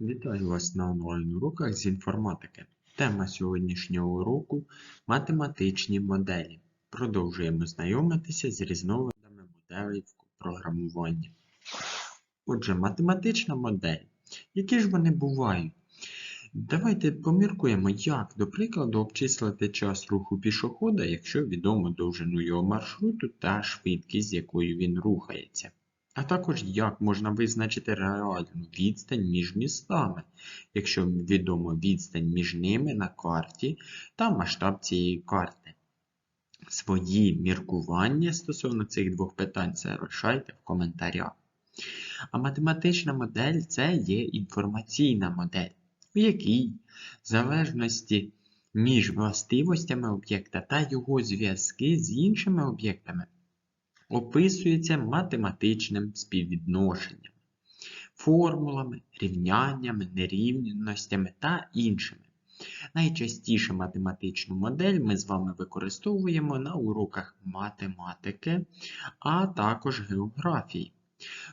Вітаю вас на онлайн-уроках з інформатики. Тема сьогоднішнього уроку – математичні моделі. Продовжуємо знайомитися з різновидами моделей в програмуванні. Отже, математична модель. Які ж вони бувають? Давайте поміркуємо, як, до прикладу, обчислити час руху пішохода, якщо відомо довжину його маршруту та швидкість, з якою він рухається. А також як можна визначити реальну відстань між містами, якщо відомо відстань між ними на карті та масштаб цієї карти. Свої міркування стосовно цих двох питань залишайте в коментарях. А математична модель це є інформаційна модель, у якій в залежності між властивостями об'єкта та його зв'язки з іншими об'єктами описується математичним співвідношенням, формулами, рівняннями, нерівностями та іншими. Найчастіше математичну модель ми з вами використовуємо на уроках математики, а також географії.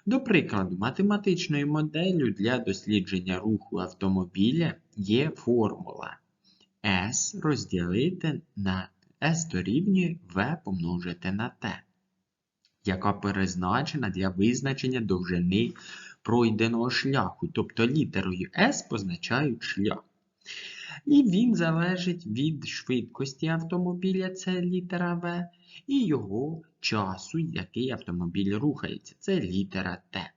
До прикладу, математичною моделлю для дослідження руху автомобіля є формула S розділити на S дорівнює V помножити на T яка призначена для визначення довжини пройденого шляху, тобто літерою S позначають шлях. І він залежить від швидкості автомобіля, це літера В, і його часу, який автомобіль рухається, це літера Т.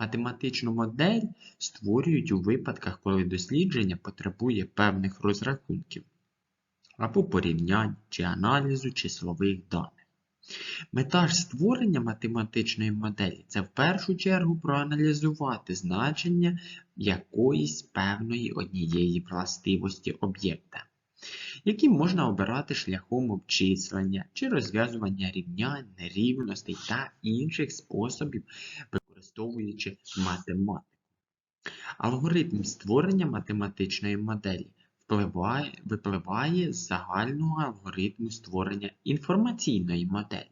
Математичну модель створюють у випадках, коли дослідження потребує певних розрахунків або порівнянь чи аналізу числових даних. Мета ж створення математичної моделі це в першу чергу проаналізувати значення якоїсь певної однієї властивості об'єкта, які можна обирати шляхом обчислення чи розв'язування рівнянь, нерівностей та інших способів, використовуючи математику. Алгоритм створення математичної моделі випливає з загального алгоритму створення інформаційної моделі.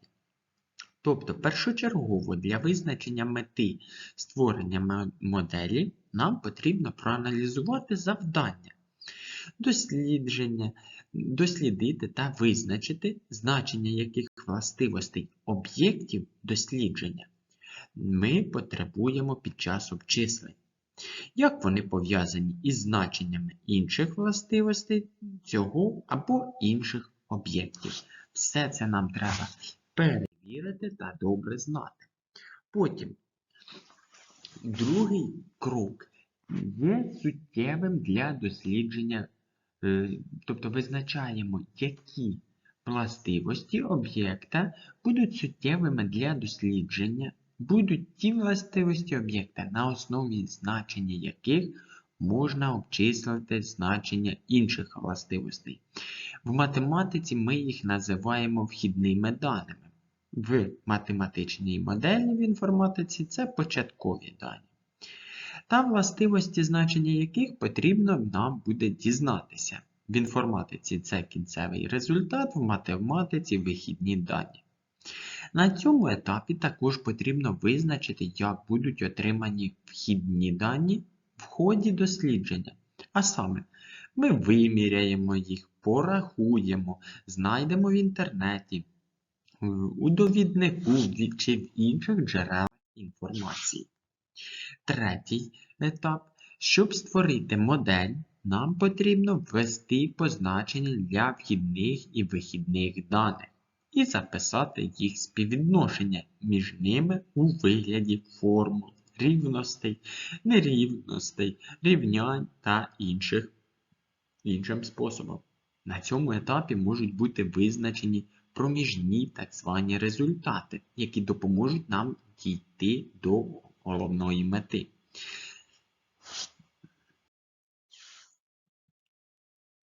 Тобто, першочергово для визначення мети створення моделі нам потрібно проаналізувати завдання, дослідження, дослідити та визначити значення яких властивостей об'єктів дослідження ми потребуємо під час обчислень. Як вони пов'язані із значеннями інших властивостей цього або інших об'єктів. Все це нам треба перевірити та добре знати. Потім другий крок є суттєвим для дослідження, е, тобто визначаємо, які властивості об'єкта будуть суттєвими для дослідження будуть ті властивості об'єкта, на основі значення яких можна обчислити значення інших властивостей. В математиці ми їх називаємо вхідними даними. В математичній моделі в інформатиці це початкові дані. Та властивості значення яких потрібно нам буде дізнатися. В інформатиці це кінцевий результат, в математиці вихідні дані. На цьому етапі також потрібно визначити, як будуть отримані вхідні дані в ході дослідження. А саме, ми виміряємо їх, порахуємо, знайдемо в інтернеті, у довіднику чи в інших джерелах інформації. Третій етап. Щоб створити модель, нам потрібно ввести позначення для вхідних і вихідних даних і записати їх співвідношення між ними у вигляді формул, рівностей, нерівностей, рівнянь та інших, іншим способом. На цьому етапі можуть бути визначені проміжні так звані результати, які допоможуть нам дійти до головної мети.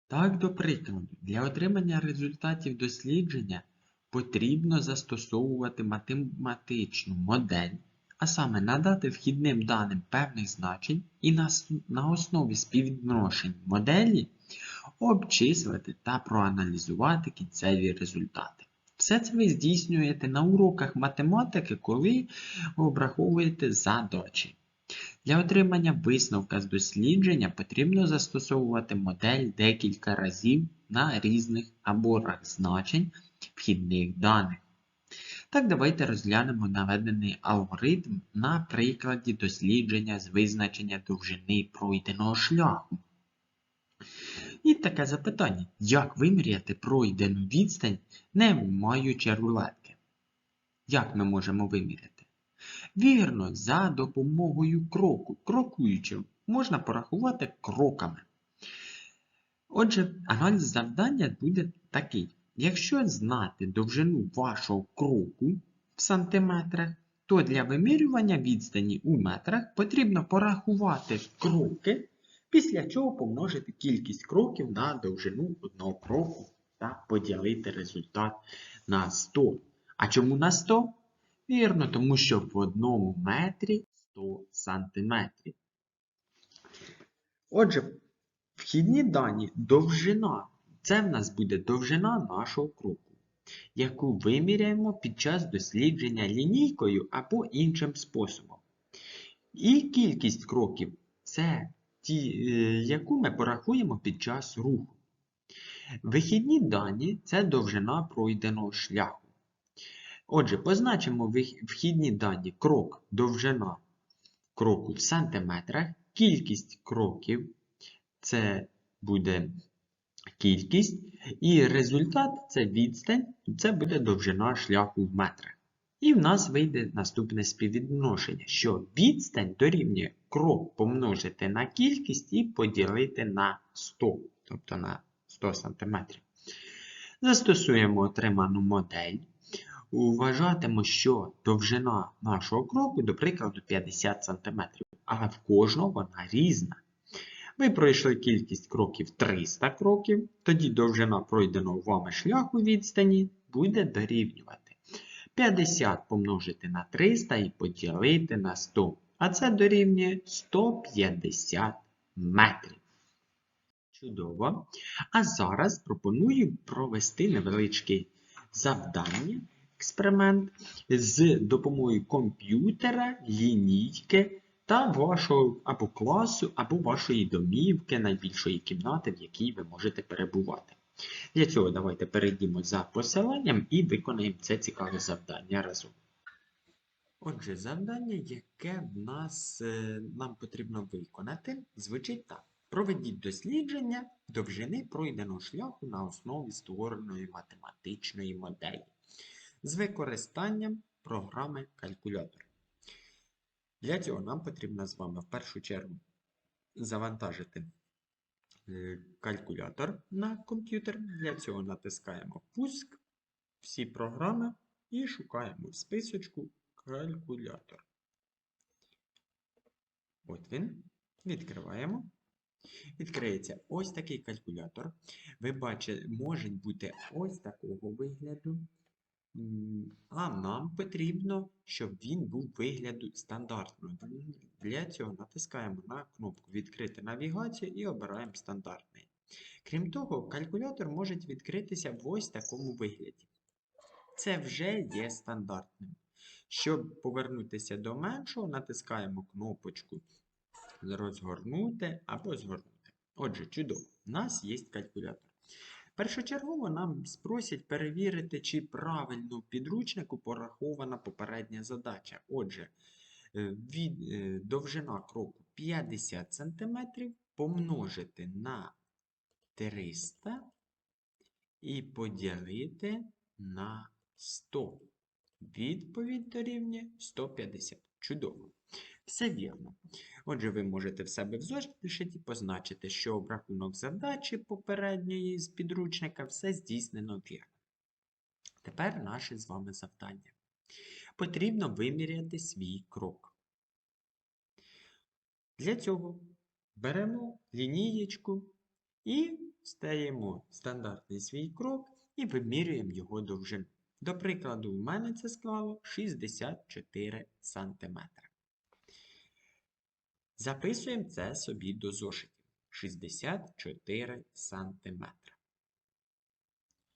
Так, до прикладу, для отримання результатів дослідження потрібно застосовувати математичну модель, а саме надати вхідним даним певних значень і на основі співвідношень моделі обчислити та проаналізувати кінцеві результати. Все це ви здійснюєте на уроках математики, коли обраховуєте задачі. Для отримання висновка з дослідження потрібно застосовувати модель декілька разів на різних аборах значень вхідних даних. Так, давайте розглянемо наведений алгоритм на прикладі дослідження з визначення довжини пройденого шляху. І таке запитання: як виміряти пройдену відстань, не маючи рулетки? Як ми можемо виміряти? Вірно, за допомогою кроку, крокуючи, можна порахувати кроками. Отже, аналіз завдання буде такий. Якщо знати довжину вашого кроку в сантиметрах, то для вимірювання відстані у метрах потрібно порахувати кроки, після чого помножити кількість кроків на довжину одного кроку та поділити результат на 100. А чому на 100? Вірно, тому що в одному метрі 100 сантиметрів. Отже, вхідні дані довжина. Це в нас буде довжина нашого кроку, яку виміряємо під час дослідження лінійкою або іншим способом. І кількість кроків це ті, е, яку ми порахуємо під час руху. Вихідні дані це довжина пройденого шляху. Отже, позначимо вхідні дані крок, довжина кроку в сантиметрах, кількість кроків це буде кількість, і результат це відстань, це буде довжина шляху в метрах. І в нас вийде наступне співвідношення, що відстань дорівнює крок помножити на кількість і поділити на 100, тобто на 100 см. Застосуємо отриману модель. Вважатимемо, що довжина нашого кроку, до прикладу, 50 см, але в кожного вона різна. Ви пройшли кількість кроків 300 кроків, тоді довжина пройденого вами шляху відстані буде дорівнювати 50 помножити на 300 і поділити на 100. А це дорівнює 150 метрів. Чудово. А зараз пропоную провести невеличке завдання, експеримент з допомогою комп'ютера, лінійки та вашого або класу, або вашої домівки, найбільшої кімнати, в якій ви можете перебувати. Для цього давайте перейдімо за посиланням і виконаємо це цікаве завдання разом. Отже, завдання, яке в нас, е, нам потрібно виконати, звучить так. Проведіть дослідження довжини пройденого шляху на основі створеної математичної моделі з використанням програми калькулятор. Для цього нам потрібно з вами в першу чергу завантажити е, калькулятор на комп'ютер. Для цього натискаємо Пуск, всі програми і шукаємо в списочку калькулятор. От він. Відкриваємо. Відкриється ось такий калькулятор. Ви бачите, може бути ось такого вигляду. А нам потрібно, щоб він був вигляду стандартного. Для цього натискаємо на кнопку Відкрити навігацію і обираємо стандартний. Крім того, калькулятор може відкритися в ось такому вигляді. Це вже є стандартним. Щоб повернутися до меншого, натискаємо кнопочку Розгорнути або згорнути. Отже, чудово, у нас є калькулятор. Першочергово нам спросять перевірити, чи правильно підручнику порахована попередня задача. Отже, е, від, е, довжина кроку 50 см помножити на 300 і поділити на 100. Відповідь дорівнює 150. Чудово. Все вірно. Отже, ви можете в себе в зошиті позначити, що обрахунок задачі попередньої з підручника все здійснено вірно. Тепер наше з вами завдання. Потрібно виміряти свій крок. Для цього беремо лінієчку і стаємо стандартний свій крок і вимірюємо його довжину. До прикладу, в мене це склало 64 см. Записуємо це собі до зошитів. 64 см.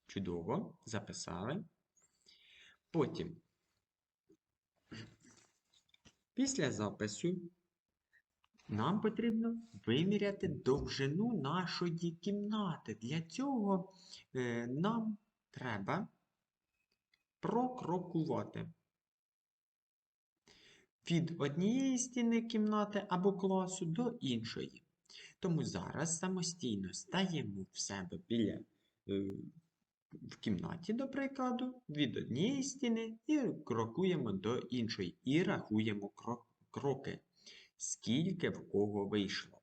Чудово, записали. Потім, після запису, нам потрібно виміряти довжину нашої кімнати. Для цього е, нам треба прокрокувати від однієї стіни кімнати або класу до іншої. Тому зараз самостійно стаємо в себе біля е, в кімнаті, до прикладу, від однієї стіни і крокуємо до іншої. І рахуємо кро- кроки, скільки в кого вийшло.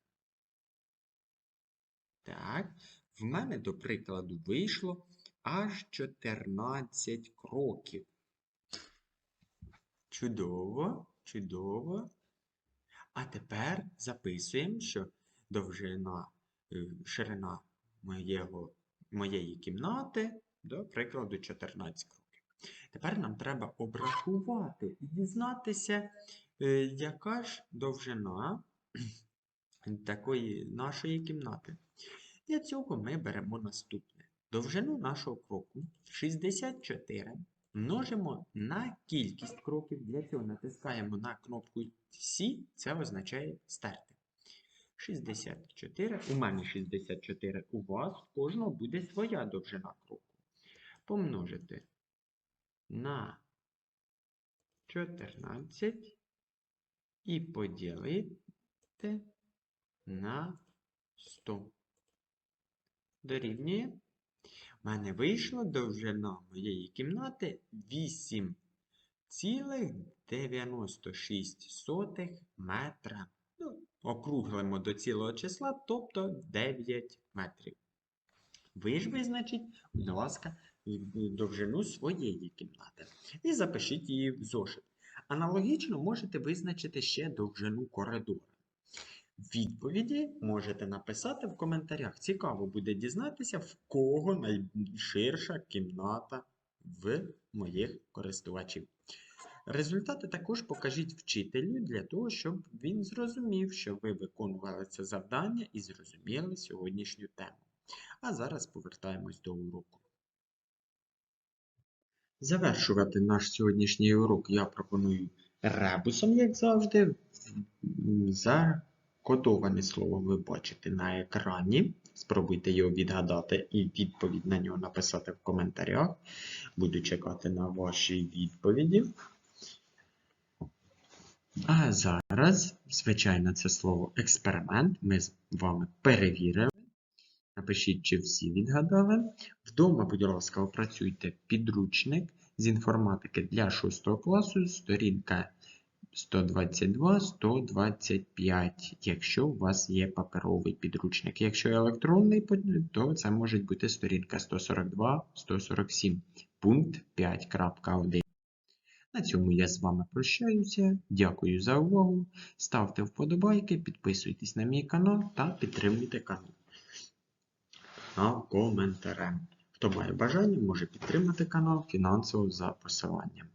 Так, в мене, до прикладу, вийшло аж 14 кроків. Чудово, чудово. А тепер записуємо, що довжина, е, ширина моєго, моєї кімнати, до прикладу, 14 кроків. Тепер нам треба обрахувати і дізнатися, е, яка ж довжина такої нашої кімнати. Для цього ми беремо наступне. Довжину нашого кроку 64 множимо на кількість кроків. Для цього натискаємо на кнопку Сі, це означає стерти. 64. У мене 64. У вас в кожного буде своя довжина кроку. Помножити на 14 і поділити на 100. Дорівнює. У мене вийшла довжина моєї кімнати 8,96 метра. Ну, округлимо до цілого числа, тобто 9 метрів. Ви ж визначіть, будь ласка, довжину своєї кімнати. І запишіть її в зошит. Аналогічно можете визначити ще довжину коридора. Відповіді можете написати в коментарях. Цікаво буде дізнатися, в кого найширша кімната в моїх користувачів. Результати також покажіть вчителю для того, щоб він зрозумів, що ви виконували це завдання і зрозуміли сьогоднішню тему. А зараз повертаємось до уроку. Завершувати наш сьогоднішній урок я пропоную ребусом, як завжди. За Кодоване слово ви бачите на екрані. Спробуйте його відгадати і відповідь на нього написати в коментарях. Буду чекати на ваші відповіді. А зараз, звичайно, це слово експеримент. Ми з вами перевірили. Напишіть, чи всі відгадали. Вдома, будь ласка, опрацюйте підручник з інформатики для 6 класу, сторінка 122-125, якщо у вас є паперовий підручник. Якщо електронний, то це може бути сторінка 142-147, пункт 5.1. На цьому я з вами прощаюся. Дякую за увагу. Ставте вподобайки, підписуйтесь на мій канал та підтримуйте канал. На коментарем. Хто має бажання, може підтримати канал фінансово за посиланням.